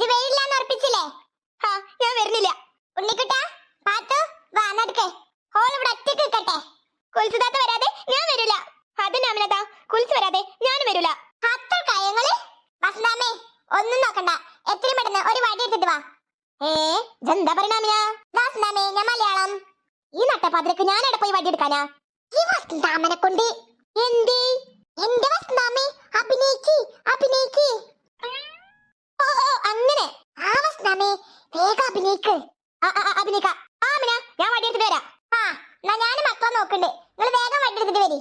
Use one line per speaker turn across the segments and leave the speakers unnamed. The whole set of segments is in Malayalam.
ഇജ്ജ് വരില്ലാന്ന് ഉറപ്പിച്ചില്ലേ?
ആ ഞാൻ വരുന്നില്ല.
ഉണ്ണിക്കുട്ട പാത്തു വാ നടക്ക് ഹോൾ ഇവിടെ ഒറ്റയ്ക്ക് നിൽക്കട്ടെ.
കുൽസുദാത്ത വരാതെ ഞാൻ വരില്ല. അത് അമിനത കുൽസ് വരാതെ ഞാൻ വരില്ല.
അത്ര കയങ്ങളെ വസന്താമേ ഒന്നും നോക്കണ്ട. എത്രയും പെട്ടെന്ന് ഒരു വടി എടുത്തിട്ട് വാ.
ഏ ഇതെന്താ പറയണാമിന
വസന്താമേ ഞാൻ മലയാളം.
ഈ നട്ടപ്പാതിരക്ക് ഞാൻ എവിടെ പോയി വടി എടുക്കാനാ?
ഈ വസന്താമനെ കൊണ്ട്
എന്തേ
എന്റെ വസന്താമേ അഭിനയിക്ക് അഭിനയിക്ക്
ഓ ഓ അങ്ങനെ
ആ വസന്താമേ വേഗം അഭിനയിക്ക്
ആ, ആ, ആ, അഭിനയിക്ക ആ അമിന ഞാൻ വടി എടുത്തിട്ട് വരാം.
ആ എന്നാ ഞാനും മക്കളെ നോക്കണ്ടേ. നിങ്ങൾ വേഗം വടി എടുത്തിട്ട് വരി.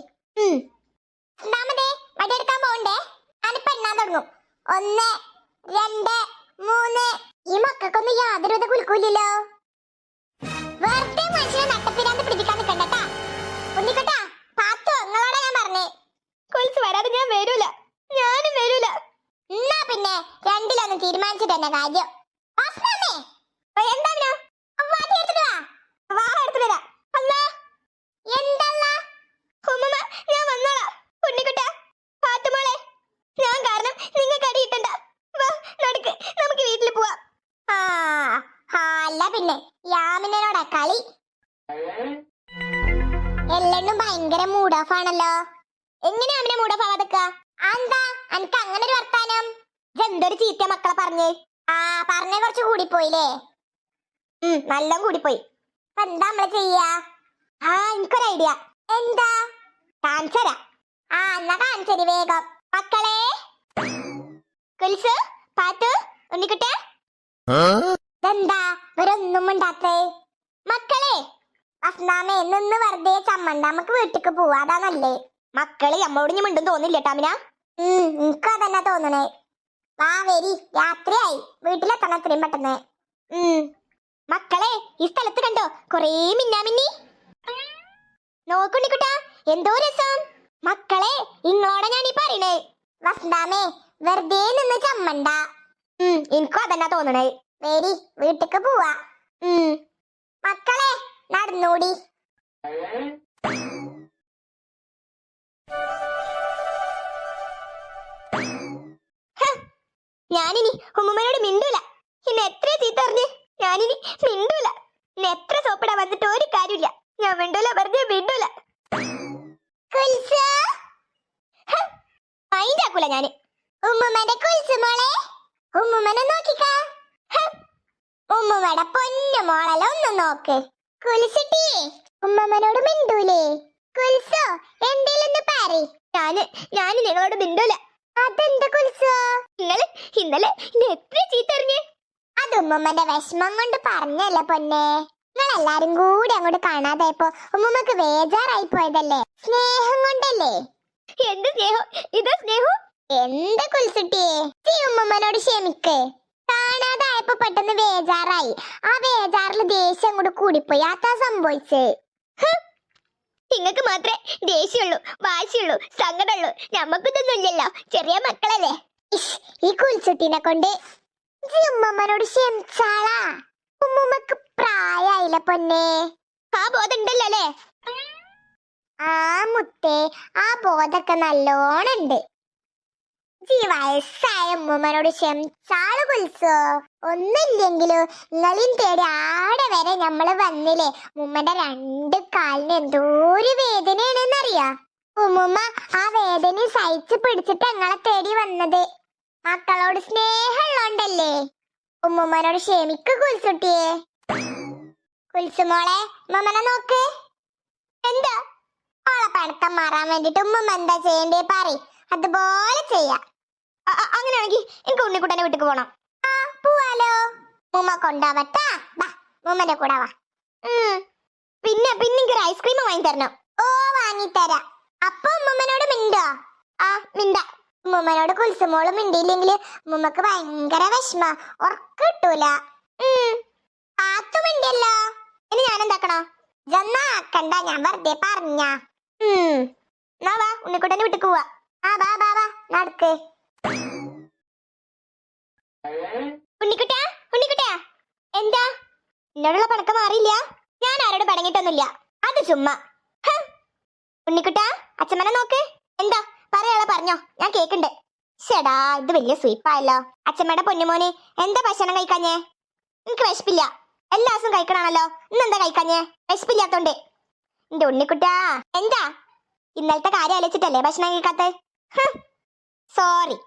രണ്ടാമതേ വടി എടുക്കാൻ പോകണ്ടേ ഞാനിപ്പോ എണ്ണാൻ തുടങ്ങും. ഒന്ന് രണ്ട് മൂന്ന്. ഈ മക്കൾക്കൊന്നും യാതൊരുവിധ കുലുക്കൂല്ലോ വെറുതെ മനുഷ്യനെ നട്ടപ്പിരാന്ന് പിടിപ്പിക്കാൻ നിൽക്കണ്ടട്ടാ ഉണ്ണിക്കട്ടാ പാത്തോ നിങ്ങളോടെ ഞാൻ പറഞ്ഞേ.
കുളിച്ച് വരാതെ ഞാൻ വരൂല. ഞാനും വരൂല.
എന്നാ പിന്നെ രണ്ടിലൊന്നും തീരുമാനിച്ചിട്ട് തന്നെ കാര്യം? വാസനമ്മേ,
ഓ, എന്താ അമിന
വടി എടുത്തിട്ട് വാ.
വാ എടുത്തിട്ട് വരാം അല്ലാ
എന്തല്ലാ
ഉമ്മമ്മ ഞാൻ വന്നോളാം ഉണ്ണിക്കുട്ട പാത്തുമോളെ ഞാൻ കാരണം നിങ്ങൾക്ക് അടി കിട്ടണ്ട വാ നടക്ക് നമുക്ക് വീട്ടിൽ പോവാം
ആ ആ, അല്ല പിന്നെ യാമിനോടാ കളി? എല്ലെണ്ണും ഭയങ്കര മൂഡ് ഓഫ് ആണല്ലോ.
എങ്ങനെ അമിനെ മൂടപ്പാവാതക്ക
എന്താ അനക്ക് അങ്ങനെ ഒരു വർത്താനം?
എന്തൊരു ചീത്ത മക്കളെ പറഞ്ഞ്?
ആ പറഞ്ഞ കുറച്ച് കൂടിപ്പോയില്ലേ?
ഉം നല്ല കൂടിപ്പോയി.
അപ്പൊ എന്താ നമ്മൾ ചെയ്യാ?
ആ എനിക്കൊരു ഐഡിയ
എന്താ?
കാണിച്ചു തരാം
ആ എന്നാ കാണിച്ചരി വേഗം.
മക്കളെ? കുൽസു പാത്തു ഉണ്ണിക്കുട്ട
ഇതെന്താ? ഇവരൊന്നും ഉണ്ടാത്തേ
മക്കളെ
അസ്നാമേ നിന്ന് വെറുതെ ചമ്മണ്ട നമുക്ക് വീട്ടിക്ക് പോവാ. അതാ നല്ലേ?
മക്കളെ അമ്മോട് ഇനി മിണ്ടും തോന്നില്ല ടാമിന
എനിക്ക് അതന്നെ തോന്നണേ. വാ വരി. രാത്രിയായി. വീട്ടിലെത്തണം എത്രയും പെട്ടെന്ന്.
ഉം. മക്കളെ ഈ സ്ഥലത്ത് കണ്ടോ? കൊറേ മിന്നാമിന്നി. നോക്കുണ്ണിക്കുട്ട എന്തോ രസം. മക്കളെ ഇങ്ങളോടെ ഞാൻ ഈ പറയണേ.
വസന്താമേ വെറുതെ നിന്ന് ചമ്മണ്ട
ഉം എനിക്കും അതന്നെ തോന്നണേ.
വരി വീട്ടിക്ക് പോവാ. മക്കളെ നടന്നൂടി.
ഞാനിനി ഉമ്മമ്മനോട് മിണ്ടൂല. ഇന്ന് എത്ര ചീത്ത അറിഞ്ഞ് ഞാനിനി മിണ്ടൂല. ഇന്ന് എത്ര സോപ്പിടാൻ വന്നിട്ട് ഒരു കാര്യമില്ല. ഞാൻ മിണ്ടൂല പറഞ്ഞ മിണ്ടൂല.
കുൽസ്.
മൈൻഡാക്കൂല ഞാൻ.
ഉമ്മുമ്മന്റെ കുൽസ് മോളെ. ഉമ്മമ്മനെ നോക്കിക്ക. ഉമ്മുമ്മയുടെ പൊന്നു മോളല്ല ഒന്ന് നോക്ക്. കുൽസിട്ടി ഉമ്മമ്മനോട് മിണ്ടൂലേ? കുൽസോ എന്തേലൊന്ന് പാരി
ഞാൻ ഞാൻ നിങ്ങളോട് മിണ്ടൂല.
അതെന്ത് കുൽസോ?
ഇന്നലെ ഇന്നലെ ഇന്നെ എത്ര ചീത്തറിഞ്ഞ്
അത് ഉമ്മമ്മന്റെ വിഷമം കൊണ്ട് പറഞ്ഞല്ലേ പൊന്നെ. നിങ്ങൾ എല്ലാരും കൂടി അങ്ങോട്ട് കാണാതായപ്പോ ഉമ്മമ്മക്ക് വേജാറായി പോയതല്ലേ? സ്നേഹം കൊണ്ടല്ലേ?
എന്ത് സ്നേഹം? ഇത് സ്നേഹം?
എന്ത് കുൽസുട്ടിയെ ഉമ്മമ്മനോട് ക്ഷമിക്ക്. കാണാതായപ്പോ പെട്ടെന്ന് വേജാറായി. ആ വേജാറിൽ ദേഷ്യം കൂടെ കൂടിപ്പോയി. അതാ സംഭവിച്ചേ.
നിങ്ങക്ക് മാത്രമേ ദേഷ്യമുള്ളൂ വാശിയുള്ളൂ സങ്കടമുള്ളൂ. ഞമ്മക്കിതൊന്നും ഇല്ലല്ലോ. ചെറിയ മക്കളല്ലേ?
ഈ കുൽസുട്ടിനെ കൊണ്ട് ഉമ്മമ്മനോട് ക്ഷമിച്ചാളാ. ഉമ്മുമ്മക്ക് പ്രായായില്ല പൊന്നെ?
ആ ബോധം ഉണ്ടല്ലോ അല്ലേ?
ആ മുത്തേ ആ ബോധൊക്കെ നല്ലോണം ഉണ്ട് ഈ വയസ്സായ ഉമ്മമ്മനോട് ക്ഷമിച്ചാൾ കുൽസോ? ഒന്നില്ലെങ്കിലും നിങ്ങളെയും തേടി ആടെ വരെ നമ്മൾ വന്നില്ലേ? ഉമ്മന്റെ രണ്ട് കാലിന് എന്തോരു വേദനയാണെന്നറിയാ? ഉമ്മുമ്മ ആ വേദന സഹിച്ച് പിടിച്ചിട്ട് ഞങ്ങളെ തേടി വന്നത്? മക്കളോട് സ്നേഹമുള്ളോണ്ടല്ലേ? ഉമ്മുമ്മനോട് ക്ഷമിക്ക് കുൽസുട്ടിയെ. കുൽസുമോളെ ഉമ്മമ്മനെ നോക്ക്. എന്താ? ഓളെ പണക്കം മാറാൻ വേണ്ടിട്ട് ഉമ്മമ്മ എന്താ ചെയ്യണ്ടേ പറ അതുപോലെ ചെയ്യാം.
അങ്ങനെയാണെങ്കിൽ എനിക്ക് ഉണ്ണിക്കുട്ടനെ വീട്ടിക്ക് പോണം.
ആ പോവാലോ. മുമ്മ കൊണ്ടാവട്ടാ. ബാ മുമ്മന്റെ കൂടെ വാ.
പിന്നെ പിന്നെ എനിക്ക് ഒരു ഐസ്ക്രീം വാങ്ങി തരണം.
ഓ വാങ്ങി തരാ. അപ്പൊ മുമ്മനോട് മിണ്ടോ?
ആ മിണ്ട.
മുമ്മനോട് കുൽസുമോൾ മിണ്ടിയില്ലെങ്കിൽ മുമ്മക്ക് ഭയങ്കര വിഷമ. ഉറക്കം കിട്ടൂല.
ഉം.
ആത്തു മിണ്ടിയല്ലോ.
ഇനി ഞാൻ എന്താക്കണോ?
ഇതൊന്നും ആക്കണ്ട. ഞാൻ വെറുതെ പറഞ്ഞ.
ഉം. എന്നാ വാ ഉണ്ണിക്കുട്ടനെ വിട്ടു പോവാ.
ആ ബാ ബാ വാ. നടക്ക്.
ഉണ്ണിക്കുട്ട ഉണ്ണിക്കുട്ടാ. എന്താ? എന്നോടുള്ള പടക്കം മാറിയില്ല. ഞാൻ ആരോട് പടങ്ങിട്ടൊന്നുമില്ല അത് ചുമ്മാ. ഉണ്ണിക്കുട്ട അച്ഛമ്മനെ നോക്ക്. എന്താ? പറയാളെ പറഞ്ഞോ. ഞാൻ കേക്കുണ്ട്. ചേടാ ഇത് വലിയ സ്വീപ്പായല്ലോ അച്ഛമ്മയുടെ പൊന്നുമോന് എന്താ ഭക്ഷണം കഴിക്കാഞ്ഞേ? എനിക്ക് വിശപ്പില്ല. എല്ലാ ദിവസവും കഴിക്കണാണല്ലോ ഇന്നെന്താ കഴിക്കാഞ്ഞേ? വിശപ്പില്ലാത്തോണ്ട്. എന്റെ ഉണ്ണിക്കുട്ടാ എന്താ? ഇന്നലത്തെ കാര്യം ആലോചിച്ചിട്ടല്ലേ ഭക്ഷണം കഴിക്കാത്ത സോറി.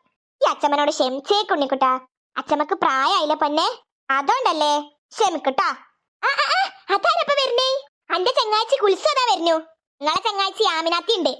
ഈ അച്ഛമ്മനോട് ക്ഷമിച്ചേക്ക് ഉണ്ണിക്കുട്ടാ. അച്ഛമ്മക്ക് പ്രായമായില്ലേ പൊന്നെ? അതുകൊണ്ടല്ലേ? ക്ഷമിക്കട്ടോ അതാരപ്പ വരുന്നേ? അന്റെ ചങ്ങാഴ്ച കുൽസതാ വരുന്നു. നിങ്ങളെ ചങ്ങാഴ്ച ആമിനാത്തി ഉണ്ട്